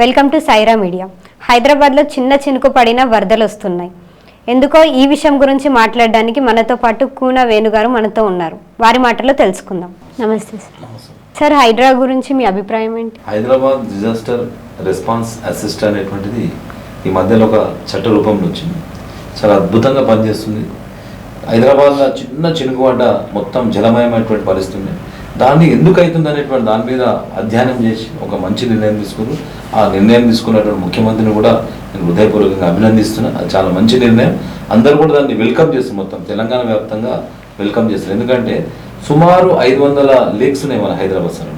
Welcome to Sye Raa media హైదరాబాద్లో చిన్న చినుకు పడిన వరదలు వస్తున్నాయి. ఎందుకో ఈ విషయం గురించి మాట్లాడడానికి మనతో పాటు కూన వేణుగారు మనతో ఉన్నారు. వారి మాటలో తెలుసుకుందాం. నమస్తే సార్. సార్ హైడ్రా గురించి మీ అభిప్రాయం ఏంటి? హైదరాబాద్ డిజాస్టర్ రెస్పాన్స్ అసిస్ట్ అనేటువంటిది ఈ మధ్యలో ఒక చట్ట రూపంలో వచ్చింది. చాలా అద్భుతంగా పనిచేస్తుంది. హైదరాబాద్లో చిన్న చినుకు పడ్డ మొత్తం జలమయమైనటువంటి పరిస్థితి దాన్ని ఎందుకు అవుతుంది అనేటువంటి దాని మీద అధ్యయనం చేసి ఒక మంచి నిర్ణయం తీసుకున్నారు ఆ నిర్ణయం తీసుకున్నటువంటి ముఖ్యమంత్రిని కూడా నేను హృదయపూర్వకంగా అభినందిస్తున్నా. అది చాలా మంచి నిర్ణయం. అందరూ కూడా దాన్ని వెల్కమ్ చేస్తారు మొత్తం. తెలంగాణ వ్యాప్తంగా వెల్కమ్ చేస్తారు. ఎందుకంటే సుమారు ఐదు వందల లేక్స్ ఉన్నాయి మన హైదరాబాద్ సార్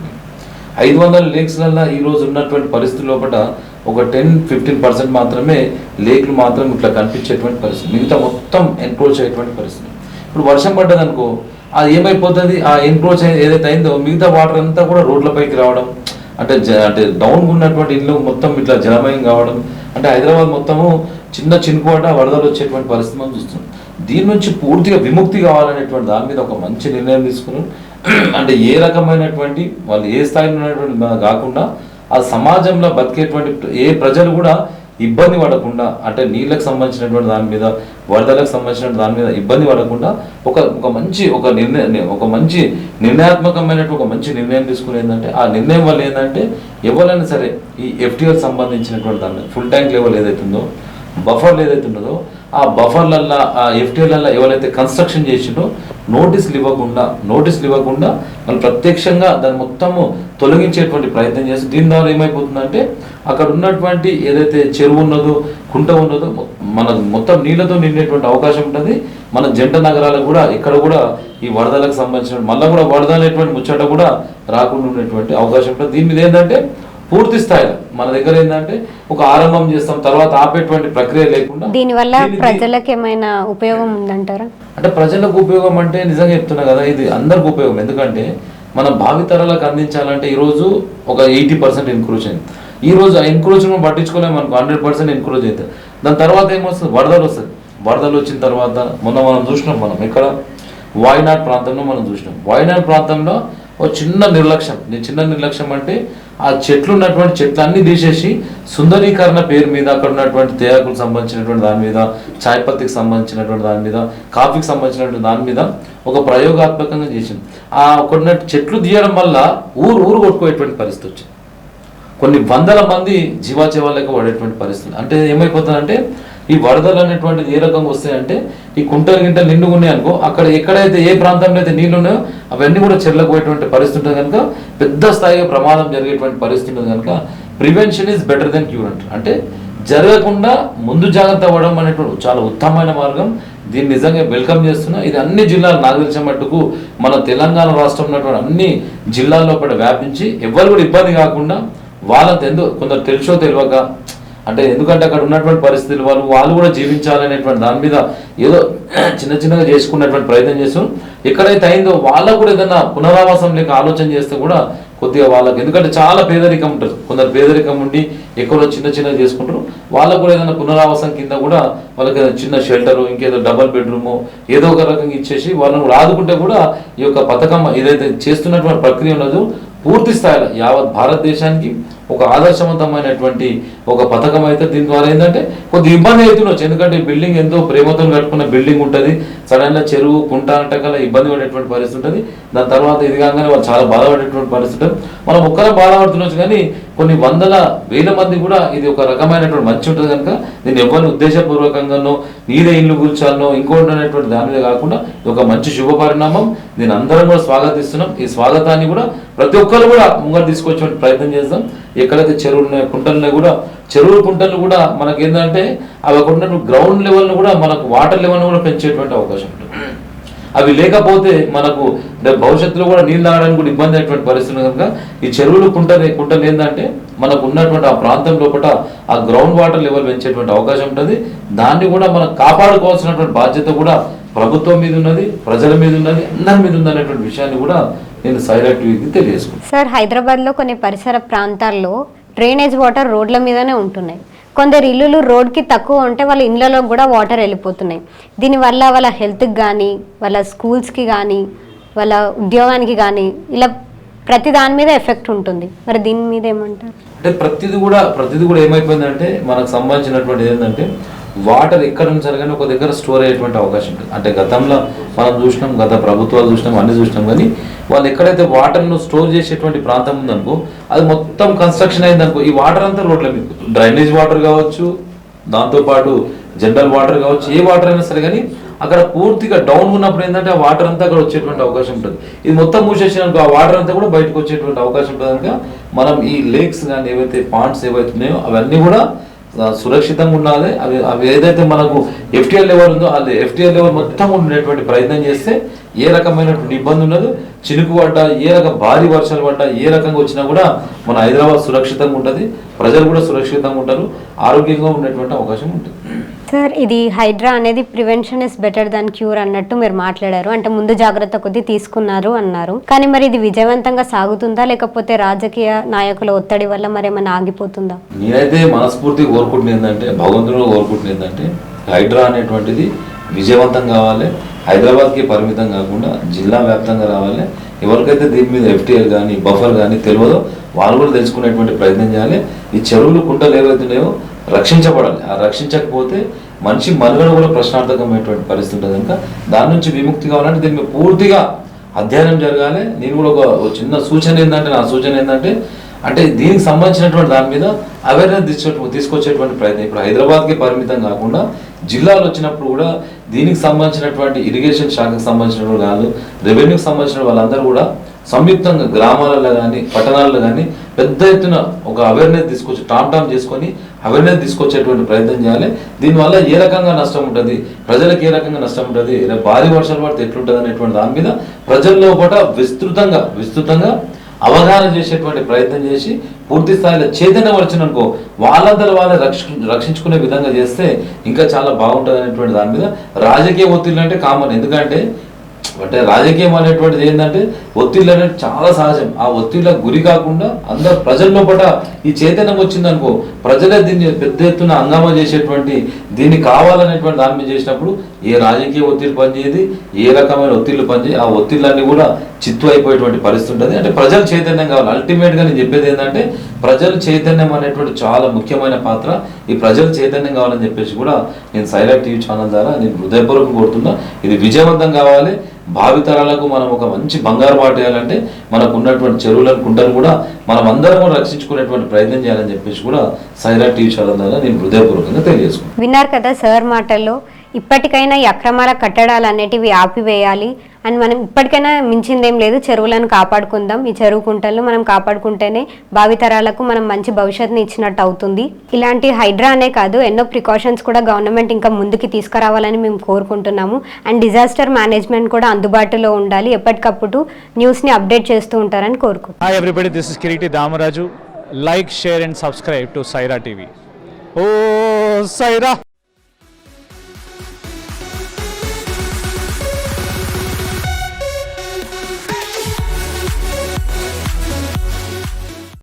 ఐదు వందల లేక్స్లలో ఈరోజు ఉన్నటువంటి పరిస్థితి లోపల ఒక టెన్ ఫిఫ్టీన్ పర్సెంట్ మాత్రమే లేక్లు మాత్రం ఇట్లా కనిపించేటువంటి పరిస్థితి. మిగతా మొత్తం ఎన్క్రోచ్ అయ్యేటువంటి పరిస్థితి. ఇప్పుడు వర్షం పడ్డదనుకో అది ఏమైపోతుంది? ఆ ఎన్క్రోచ్ ఏదైతే అయిందో మిగతా వాటర్ అంతా కూడా రోడ్లపైకి రావడం అంటే జ- అంటే డౌన్ ఉన్నటువంటి ఇల్లు మొత్తం ఇట్లా జలమయం కావడం అంటే హైదరాబాద్ మొత్తము చిన్న చినుకోట వరదలు వచ్చేటువంటి పరిస్థితి మనం చూస్తున్నాం. దీని నుంచి పూర్తిగా విముక్తి కావాలనేటువంటి దాని మీద ఒక మంచి నిర్ణయం తీసుకుని అంటే ఏ రకమైనటువంటి వాళ్ళు ఏ స్థాయిలో ఉన్నటువంటి కాకుండా ఆ సమాజంలో బతికేటువంటి ఏ ప్రజలు కూడా ఇబ్బంది పడకుండా అంటే నీళ్ళకి సంబంధించినటువంటి దాని మీద వరదలకు సంబంధించిన దాని మీద ఇబ్బంది పడకుండా ఒక ఒక మంచి ఒక నిర్ణయం ఒక మంచి నిర్ణయాత్మకమైనటువంటి ఒక మంచి నిర్ణయం తీసుకుని ఏంటంటే ఆ నిర్ణయం వల్ల ఏంటంటే ఎవరైనా సరే ఈ ఎఫ్టీఆర్ సంబంధించినటువంటి దాని ఫుల్ ట్యాంక్ లెవెల్ ఏదైతే ఉందో బఫర్లు ఏదైతే ఉన్నదో ఆ బఫర్లల్లో ఆ ఎఫ్టీఎల్లలో ఎవరైతే కన్స్ట్రక్షన్ చేసిండో నోటీసులు ఇవ్వకుండా నోటీసులు ఇవ్వకుండా వాళ్ళు ప్రత్యక్షంగా దాన్ని మొత్తము తొలగించేటువంటి ప్రయత్నం చేసి దీని ద్వారా ఏమైపోతుందంటే అక్కడ ఉన్నటువంటి ఏదైతే చెరువు ఉన్నదో కుంట ఉన్నదో మన మొత్తం నీళ్ళతో నిండేటువంటి అవకాశం ఉంటుంది. మన జంట నగరాలకు కూడా ఇక్కడ కూడా ఈ వరదలకు సంబంధించిన మళ్ళీ కూడా వరద అనేటువంటి ముచ్చట కూడా రాకుండా ఉండేటువంటి అవకాశం ఉంటుంది. దీని మీద ఏంటంటే పూర్తి స్థాయిలో. మన దగ్గర ఏంటంటే ఒక ఆరంభం చేస్తాం తర్వాత ఆపేటువంటి ప్రక్రియ లేకుండా దీనివల్ల ప్రజలకు ఏమైనా ఉపయోగం ఉందంటారా? అంటే ప్రజలకు ఉపయోగం అంటే నిజంగా చెప్తున్నా కదా ఇది అందరికి ఉపయోగం. ఎందుకంటే మన భావితరాలకు అందించాలంటే ఈరోజు ఒక ఎయిటీ పర్సెంట్ ఎన్క్రోచ్ అయింది. ఈ రోజు ఆ ఎన్క్రోచ్ మనం పట్టించుకోలేము మనకు హండ్రెడ్ పర్సెంట్ ఎన్క్రోచ్ అవుతుంది దాని తర్వాత ఏమొస్తుంది? వరదలు వస్తుంది వరదలు వచ్చిన తర్వాత మొన్న మనం చూసినాం మనం ఇక్కడ వాయనాడ్ ప్రాంతంలో మనం చూసినాం. వాయనాడ్ ప్రాంతంలో ఒక చిన్న నిర్లక్ష్యం. నేను చిన్న నిర్లక్ష్యం అంటే ఆ చెట్లు ఉన్నటువంటి చెట్లు అన్ని తీసేసి సుందరీకరణ పేరు మీద అక్కడ ఉన్నటువంటి తేయాకులకు సంబంధించినటువంటి దాని మీద చాయ్ పత్తికి సంబంధించినటువంటి దాని మీద కాఫీకి సంబంధించినటువంటి దాని మీద ఒక ప్రయోగాత్మకంగా చేసింది. ఆ కొన్ని చెట్లు తీయడం వల్ల ఊరు ఊరు కొట్టుకునేటువంటి పరిస్థితి వచ్చింది. కొన్ని వందల మంది జీవాచేవాళ్ళకి పడేటువంటి పరిస్థితి. అంటే ఏమైపోతుందంటే ఈ వరదలు అనేటువంటిది ఏ రకంగా వస్తాయంటే ఈ కుంటలు గింటలు నిండుగా ఉన్నాయి అనుకో అక్కడ ఎక్కడైతే ఏ ప్రాంతంలో అయితే నీళ్ళు ఉన్నాయో అవన్నీ కూడా చెల్లకపోయేటువంటి పరిస్థితి ఉంటుంది కనుక పెద్ద స్థాయిగా ప్రమాదం జరిగేటువంటి పరిస్థితి ఉంటుంది కనుక prevention is better then cure అంటారు. అంటే జరగకుండా ముందు జాగ్రత్త అవ్వడం అనేటువంటి చాలా ఉత్తమమైన మార్గం. దీన్ని నిజంగా వెల్కమ్ చేస్తున్నా. ఇది అన్ని జిల్లాలు నాకు తెలిసిన మట్టుకు మన తెలంగాణ రాష్ట్రం ఉన్నటువంటి అన్ని జిల్లాల్లో కూడా వ్యాపించి ఎవరు కూడా ఇబ్బంది కాకుండా వాళ్ళ ఎందుకు కొందరు తెలుసో తెలియక అంటే ఎందుకంటే అక్కడ ఉన్నటువంటి పరిస్థితులు వాళ్ళు వాళ్ళు కూడా జీవించాలనేటువంటి దాని మీద ఏదో చిన్న చిన్నగా చేసుకున్నటువంటి ప్రయత్నం చేస్తూ ఎక్కడైతే అయిందో వాళ్ళకు కూడా ఏదైనా పునరావాసం లేక ఆలోచన చేస్తే కూడా కొద్దిగా వాళ్ళకి ఎందుకంటే చాలా పేదరికం ఉంటుంది. కొందరు పేదరికం ఉండి ఎక్కడో చిన్న చిన్నగా చేసుకుంటారు. వాళ్ళకు కూడా ఏదైనా పునరావాసం కింద కూడా వాళ్ళకి ఏదైనా చిన్న షెల్టర్ ఇంకేదో డబల్ బెడ్రూమ్ ఏదో ఒక రకంగా ఇచ్చేసి వాళ్ళని కూడా ఆదుకుంటే కూడా ఈ యొక్క పథకం ఏదైతే చేస్తున్నటువంటి ప్రక్రియ ఉన్నదో పూర్తి స్థాయిలో యావత్ భారతదేశానికి ఒక ఆదర్శవంతమైనటువంటి ఒక పథకం అయితే దీని ద్వారా ఏంటంటే కొద్ది ఇబ్బంది అవుతుండొచ్చు. ఎందుకంటే బిల్డింగ్ ఎంతో ప్రేమతో కట్టుకున్న బిల్డింగ్ ఉంటుంది. సడన్గా చెరువు కుంట అంటే ఇబ్బంది పడేటువంటి పరిస్థితి ఉంటుంది. దాని తర్వాత ఇది కాగానే వాళ్ళు చాలా బాధపడేటువంటి పరిస్థితి ఉంటుంది. మనం ఒక్కరే బాధపడుతుండొచ్చు కానీ కొన్ని వందల వేల మంది కూడా ఇది ఒక రకమైనటువంటి మంచి ఉంటుంది కనుక దీన్ని ఎవరిని ఉద్దేశపూర్వకంగానో నీదే ఇల్లు కూర్చాలనో ఇంకోటి అనేటువంటి దాని మీద కాకుండా ఇది ఒక మంచి శుభ పరిణామం. దీని అందరం కూడా స్వాగతిస్తున్నాం. ఈ స్వాగతాన్ని కూడా ప్రతి ఒక్కరు కూడా ముంగరు తీసుకొచ్చే ప్రయత్నం చేద్దాం. ఎక్కడైతే చెరువులు ఉన్నాయో కుంటలు కూడా చెరువులు కుంటలు కూడా మనకి ఏంటంటే అవి ఉన్న గ్రౌండ్ లెవెల్ను కూడా మనకు వాటర్ లెవెల్ను కూడా పెంచేటువంటి అవకాశం ఉంటుంది. అవి లేకపోతే మనకు భవిష్యత్తులో కూడా నీళ్ళు తాగడానికి కూడా ఇబ్బంది అయినటువంటి పరిస్థితి కనుక ఈ చెరువులు కుంటలు కుంటలు ఏంటంటే మనకు ఉన్నటువంటి ఆ ప్రాంతం లోపల ఆ గ్రౌండ్ వాటర్ లెవెల్ పెంచేటువంటి అవకాశం ఉంటుంది. దాన్ని కూడా మనం కాపాడుకోవాల్సినటువంటి బాధ్యత కూడా ప్రభుత్వం మీద ఉన్నది ప్రజల మీద ఉన్నది అందరి మీద ఉంది అనేటువంటి విషయాన్ని కూడా నేను సైలెంట్ తెలియజేసుకుంటాను సార్ హైదరాబాద్లో కొన్ని పరిసర ప్రాంతాల్లో డ్రైనేజ్ వాటర్ రోడ్ల మీదనే ఉంటున్నాయి. కొందరు ఇల్లులు రోడ్కి తక్కువ ఉంటే వాళ్ళ ఇళ్ళలో కూడా వాటర్ వెళ్ళిపోతున్నాయి. దీనివల్ల వాళ్ళ హెల్త్కి కానీ వాళ్ళ స్కూల్స్కి కానీ వాళ్ళ ఉద్యోగానికి కానీ ఇలా ప్రతి దాని మీద ఎఫెక్ట్ ఉంటుంది. మరి దీని మీద ఏమంటారు? అంటే ప్రతిది కూడా ప్రతిది కూడా ఏమైపోయిందంటే మనకు సంబంధించినటువంటి ఏంటంటే వాటర్ ఎక్కడ ఉంచారు కానీ ఒక దగ్గర స్టోర్ అయ్యేటువంటి అవకాశం ఉంటుంది. అంటే గతంలో మనం చూసినాం గత ప్రభుత్వాలు చూసినాం అన్ని చూసినాం కానీ వాళ్ళు ఎక్కడైతే వాటర్ను స్టోర్ చేసేటువంటి ప్రాంతం ఉందనుకో అది మొత్తం కన్స్ట్రక్షన్ అయిందనుకో ఈ వాటర్ అంతా రోడ్ల మీద డ్రైనేజ్ వాటర్ కావచ్చు దాంతోపాటు జనరల్ వాటర్ కావచ్చు ఏ వాటర్ అయినా సరే కానీ అక్కడ పూర్తిగా డౌన్ ఉన్నప్పుడు ఏంటంటే ఆ వాటర్ అంతా అక్కడ వచ్చేటువంటి అవకాశం ఉంటుంది. ఇది మొత్తం మూసేసినాక ఆ వాటర్ అంతా కూడా బయటకు వచ్చేటువంటి అవకాశం ఉంటుంది. కనుక మనం ఈ లేక్స్ కానీ ఏవైతే పాండ్స్ ఏవైతే ఉన్నాయో అవన్నీ కూడా సురక్షితంగా ఉండాలి అవి అవి ఏదైతే మనకు ఎఫ్టీఎల్ లెవెల్ ఉందో అది ఎఫ్టీఎల్ లెవెల్ మొత్తం ఉండేటువంటి ప్రయత్నం చేస్తే ఏ రకమైనటువంటి ఇబ్బంది ఉండదు. చినుకు పడ్డా ఏ రకం భారీ వర్షాలు పడ్డా ఏ రకంగా వచ్చినా కూడా మన హైదరాబాద్ సురక్షితంగా ఉంటుంది ప్రజలు కూడా సురక్షితంగా ఉంటారు ఆరోగ్యంగా ఉండేటువంటి అవకాశం ఉంటుంది. సార్ ఇది హైడ్రా అనేది prevention is better than cure అన్నట్టు మీరు మాట్లాడారు. అంటే ముందు జాగ్రత్త కొద్దీ తీసుకున్నారు అన్నారు. కానీ మరి ఇది విజయవంతంగా సాగుతుందా? లేకపోతే రాజకీయ నాయకుల ఒత్తిడి వల్ల మరి ఏమైనా ఆగిపోతుందా? నేనైతే మనస్ఫూర్తి కోరుకుంటుంది ఏంటంటే భగవంతుడు కోరుకుంటుంది ఏంటంటే హైడ్రా అనేటువంటిది విజయవంతం కావాలి. హైదరాబాద్కి పరిమితం కాకుండా జిల్లా వ్యాప్తంగా రావాలి. ఎవరికైతే దీని మీద ఎఫ్టీఎల్ కానీ బఫర్ కానీ తెలియదో వాళ్ళు కూడా తెలుసుకునేటువంటి ప్రయత్నం చేయాలి. ఈ చెరువులు కుంటలు ఏవైతే ఉన్నాయో రక్షించబడాలి. ఆ రక్షించకపోతే మనిషి మనుగడ కూడా ప్రశ్నార్థకమైనటువంటి పరిస్థితి ఉంటుంది కనుక దాని నుంచి విముక్తి కావాలంటే దీని మీద పూర్తిగా అధ్యయనం జరగాలి. నేను కూడా ఒక చిన్న సూచన ఏంటంటే నా సూచన ఏంటంటే అంటే దీనికి సంబంధించినటువంటి దాని మీద అవేర్నెస్ తీసుకొ తీసుకొచ్చేటువంటి ప్రయత్నం. ఇప్పుడు హైదరాబాద్కి పరిమితం కాకుండా జిల్లాలు వచ్చినప్పుడు కూడా దీనికి సంబంధించినటువంటి ఇరిగేషన్ శాఖకు సంబంధించిన కాదు రెవెన్యూకి సంబంధించిన వాళ్ళందరూ కూడా సంయుక్తంగా గ్రామాలలో కానీ పట్టణాల్లో కానీ పెద్ద ఎత్తున ఒక అవేర్నెస్ తీసుకొచ్చి టామ్ టామ్ చేసుకొని అవేర్నెస్ తీసుకొచ్చేటువంటి ప్రయత్నం చేయాలి. దీనివల్ల ఏ రకంగా నష్టం ఉంటుంది? ప్రజలకు ఏ రకంగా నష్టం ఉంటుంది? భారీ వర్షాలు పడితే ఎట్లుంటుంది అనేటువంటి దాని మీద ప్రజల్లో కూడా విస్తృతంగా విస్తృతంగా అవగాహన చేసేటువంటి ప్రయత్నం చేసి పూర్తి స్థాయిలో చైతన్యపరచిన అనుకో వాళ్ళందరూ వాళ్ళని రక్ష రక్షించుకునే విధంగా చేస్తే ఇంకా చాలా బాగుంటుంది అనేటువంటి దాని మీద రాజకీయ ఒత్తిళ్ళు అంటే కామన్. ఎందుకంటే అంటే రాజకీయం అనేటువంటిది ఏంటంటే ఒత్తిళ్ళు అనేది చాలా సహజం. ఆ ఒత్తిళ్ళకు గురి కాకుండా అందరు ప్రజల్లో పట ఈ చైతన్యం వచ్చిందనుకో ప్రజలే దీన్ని పెద్ద ఎత్తున హంగామా చేసేటువంటి దీన్ని కావాలనేటువంటి దాని మీద చేసినప్పుడు ఏ రాజకీయ ఒత్తిడి పనిచేయదు ఏ రకమైన ఒత్తిళ్ళు పనిచేయి ఆ ఒత్తిళ్ళన్నీ కూడా చిత్తు అయిపోయేటువంటి పరిస్థితి ఉంటుంది. అంటే ప్రజలు చైతన్యం కావాలి. అల్టిమేట్గా నేను చెప్పేది ఏంటంటే ప్రజలు చైతన్యం అనేటువంటి చాలా ముఖ్యమైన పాత్ర. ఈ ప్రజలు చైతన్యం కావాలని చెప్పేసి కూడా నేను సైలెంట్ టీవీ ఛానల్ ద్వారా నేను హృదయపూర్వకం కోరుతున్నా. ఇది విజయవంతం కావాలి. భావితరాలకు మనం ఒక మంచి బంగారు బాట వేయాలంటే మనకు ఉన్నటువంటి చెరువులను కుంటలు కూడా మనం అందరం కూడా రక్షించుకునేటువంటి ప్రయత్నం చేయాలని చెప్పేసి కూడా సైరా టీవీ ఛానల్ ద్వారా నేను హృదయపూర్వకంగా తెలియజేసుకున్నాను విన్నారు కదా సార్ మాటల్లో ఇప్పటికైనా ఈ అక్రమాల కట్టడాలు అనేటివి ఆపివేయాలి అండ్ మనం ఇప్పటికైనా మించిందేం లేదు. చెరువులను కాపాడుకుందాం. ఈ చెరువు కుంటలను మనం కాపాడుకుంటేనే భావితరాలకు మనం మంచి భవిష్యత్తుని ఇచ్చినట్టు అవుతుంది. ఇలాంటి హైడ్రా అనే కాదు ఎన్నో ప్రికాషన్స్ కూడా గవర్నమెంట్ ఇంకా ముందుకి తీసుకురావాలని మేము కోరుకుంటున్నాము. అండ్ డిజాస్టర్ మేనేజ్మెంట్ కూడా అందుబాటులో ఉండాలి. ఎప్పటికప్పుడు న్యూస్ని అప్డేట్ చేస్తూ ఉంటారని కోరుకుంటున్నాం Hi everybody, this is Kiriti Sye Raa Like, share and